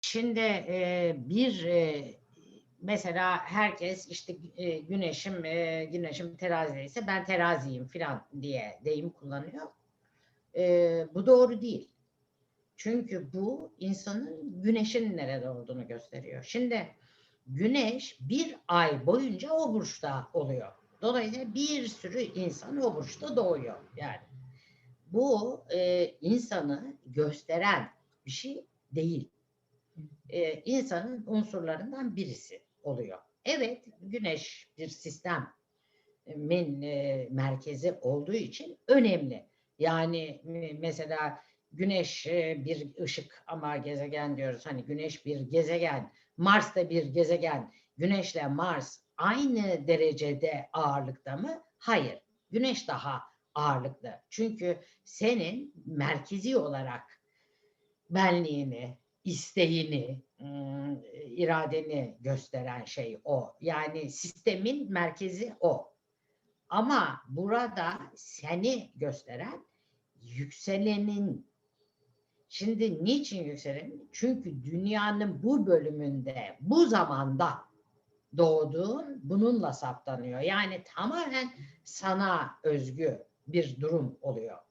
Şimdi e, bir e, mesela herkes işte e, güneşim e, güneşim terazideyse ben teraziyim filan diye deyim kullanıyor. E, bu doğru değil. Çünkü bu insanın güneşin nerede olduğunu gösteriyor. Şimdi güneş bir ay boyunca o burçta oluyor. Dolayısıyla bir sürü insan o burçta doğuyor. Yani bu e, insanı gösteren bir şey değil. E, insanın unsurlarından birisi oluyor. Evet, güneş bir sistemin e, merkezi olduğu için önemli. Yani e, mesela güneş e, bir ışık ama gezegen diyoruz. Hani güneş bir gezegen, Mars da bir gezegen. Güneşle Mars aynı derecede ağırlıkta mı? Hayır. Güneş daha ağırlıklı. Çünkü senin merkezi olarak benliğini, isteğini, iradeni gösteren şey o. Yani sistemin merkezi o. Ama burada seni gösteren yükselenin Şimdi niçin yükselenin? Çünkü dünyanın bu bölümünde, bu zamanda doğduğun bununla saptanıyor. Yani tamamen sana özgü bir durum oluyor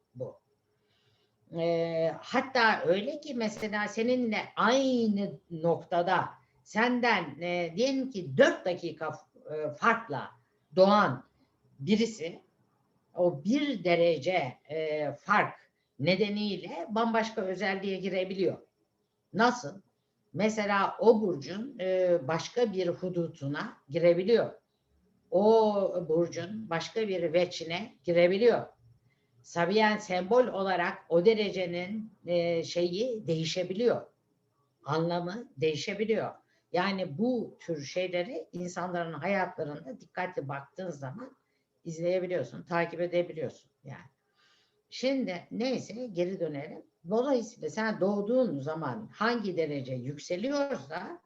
Ee, hatta öyle ki mesela seninle aynı noktada senden e, diyelim ki 4 dakika e, farkla doğan birisi o bir derece e, fark nedeniyle bambaşka özelliğe girebiliyor. Nasıl? Mesela o burcun e, başka bir hudutuna girebiliyor. O burcun başka bir veçine girebiliyor. Sabiyen sembol olarak o derecenin e, şeyi değişebiliyor. Anlamı değişebiliyor. Yani bu tür şeyleri insanların hayatlarında dikkatli baktığın zaman izleyebiliyorsun, takip edebiliyorsun yani. Şimdi neyse geri dönelim. Dolayısıyla sen doğduğun zaman hangi derece yükseliyorsa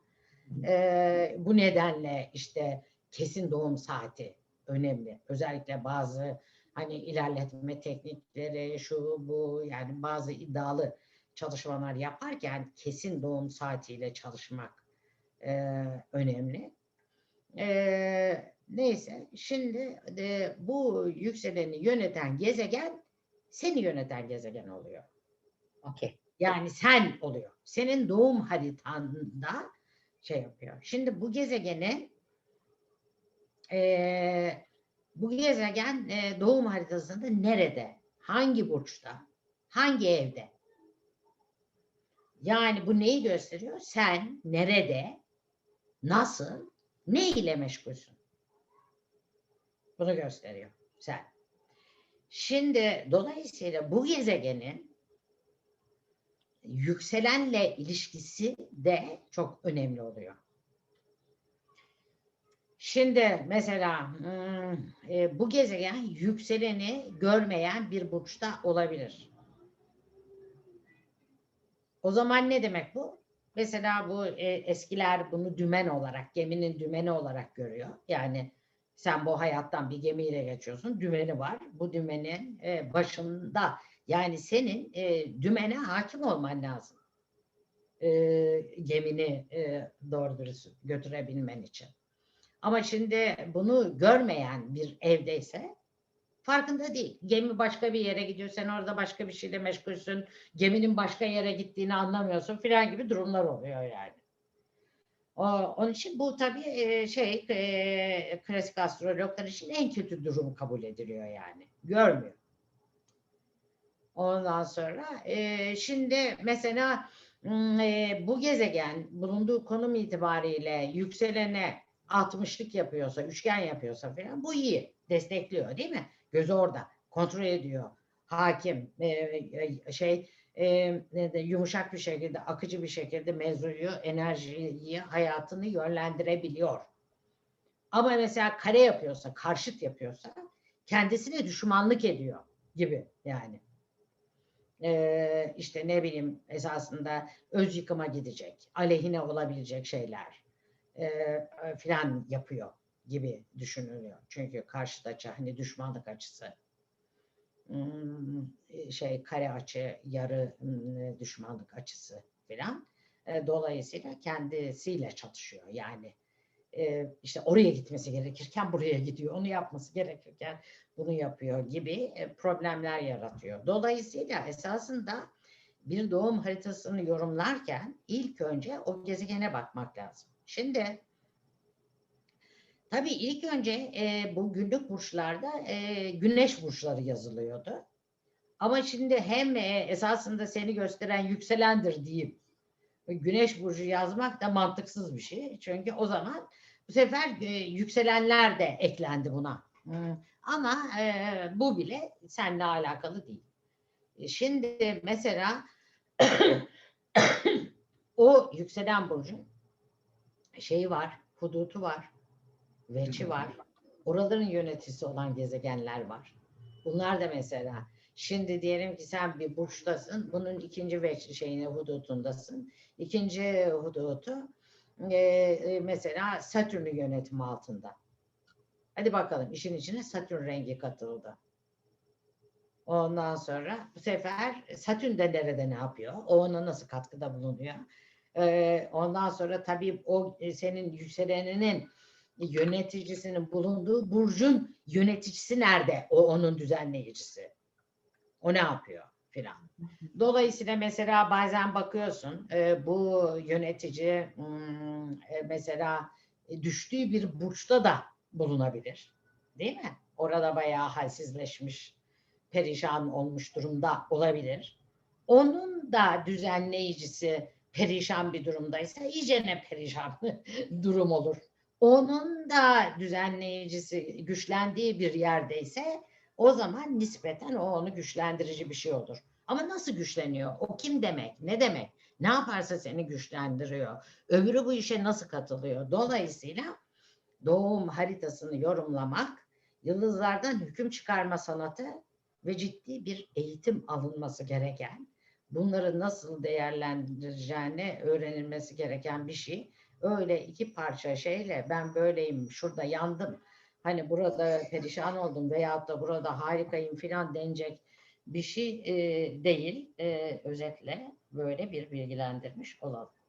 e, bu nedenle işte kesin doğum saati önemli. Özellikle bazı hani ilerletme teknikleri şu bu yani bazı iddialı çalışmalar yaparken kesin doğum saatiyle çalışmak e, önemli. E, neyse şimdi e, bu yükseleni yöneten gezegen seni yöneten gezegen oluyor. Okey. Yani sen oluyor. Senin doğum haritanda şey yapıyor. Şimdi bu gezegenin eee, bu gezegen eee, doğum haritasında nerede? Hangi burçta? Hangi evde? Yani bu neyi gösteriyor? Sen nerede? Nasıl? Ne ile meşgulsün? Bunu gösteriyor. Sen. Şimdi dolayısıyla bu gezegenin yükselenle ilişkisi de çok önemli oluyor. Şimdi mesela hmm, e, bu gezegen yükseleni görmeyen bir burçta olabilir. O zaman ne demek bu? Mesela bu e, eskiler bunu dümen olarak, geminin dümeni olarak görüyor. Yani sen bu hayattan bir gemiyle geçiyorsun, dümeni var. Bu dümenin e, başında yani senin dümene hakim olman lazım. Gemini doğru dürüst götürebilmen için. Ama şimdi bunu görmeyen bir evdeyse farkında değil. Gemi başka bir yere gidiyor, sen orada başka bir şeyle meşgulsün. Geminin başka yere gittiğini anlamıyorsun filan gibi durumlar oluyor yani. O, onun için bu tabii e, şey e, klasik astrologlar için en kötü durum kabul ediliyor yani. Görmüyor. Ondan sonra e, şimdi mesela e, bu gezegen bulunduğu konum itibariyle yükselene 60'lık yapıyorsa, üçgen yapıyorsa falan bu iyi. Destekliyor değil mi? Gözü orada. Kontrol ediyor. Hakim. e, e, şey e, yumuşak bir şekilde, akıcı bir şekilde mevzuyu, enerjiyi, hayatını yönlendirebiliyor. Ama mesela kare yapıyorsa, karşıt yapıyorsa kendisine düşmanlık ediyor gibi yani. Ee, işte ne bileyim esasında öz yıkıma gidecek, aleyhine olabilecek şeyler e, filan yapıyor gibi düşünülüyor. Çünkü karşıt açı hani düşmanlık açısı hmm, şey kare açı, yarı hmm, düşmanlık açısı filan. E, dolayısıyla kendisiyle çatışıyor. Yani e, işte oraya gitmesi gerekirken buraya gidiyor. Onu yapması gerekirken bunu yapıyor gibi e, problemler yaratıyor. Dolayısıyla esasında bir doğum haritasını yorumlarken ilk önce o gezegene bakmak lazım. Şimdi tabii ilk önce e, bu günlük burçlarda e, güneş burçları yazılıyordu. Ama şimdi hem e, esasında seni gösteren yükselendir deyip güneş burcu yazmak da mantıksız bir şey. Çünkü o zaman bu sefer e, yükselenler de eklendi buna. Hmm. Ama e, bu bile seninle alakalı değil. E, Şimdi mesela o yükselen burcun şeyi var, hudutu var, veçi var. Oraların yöneticisi olan gezegenler var. Bunlar da mesela şimdi diyelim ki sen bir burçtasın. Bunun ikinci veç şeyine hudutundasın. İkinci hudutu e, e, mesela Satürn'ün yönetimi altında. Hadi bakalım işin içine Satürn rengi katıldı. Ondan sonra bu sefer Satürn de nerede ne yapıyor? O ona nasıl katkıda bulunuyor? Ee, ondan sonra tabii o e, senin yükseleninin yöneticisinin bulunduğu burcun yöneticisi nerede? O onun düzenleyicisi. O ne yapıyor filan. Dolayısıyla mesela bazen bakıyorsun e, bu yönetici hmm, e, mesela e, düştüğü bir burçta da bulunabilir. Değil mi? Orada bayağı halsizleşmiş, perişan olmuş durumda olabilir. Onun da düzenleyicisi perişan bir durumdaysa iyice ne perişan durum olur. Onun da düzenleyicisi güçlendiği bir yerdeyse o zaman nispeten o onu güçlendirici bir şey olur. Ama nasıl güçleniyor? O kim demek? Ne demek? Ne yaparsa seni güçlendiriyor. Öbürü bu işe nasıl katılıyor? Dolayısıyla doğum haritasını yorumlamak, yıldızlardan hüküm çıkarma sanatı ve ciddi bir eğitim alınması gereken, bunları nasıl değerlendireceğini öğrenilmesi gereken bir şey. Öyle iki parça şeyle ben böyleyim, şurada yandım, hani burada perişan oldum veyahut da burada harikayım filan denecek bir şey e, değil. E, özetle böyle bir bilgilendirmiş olalım.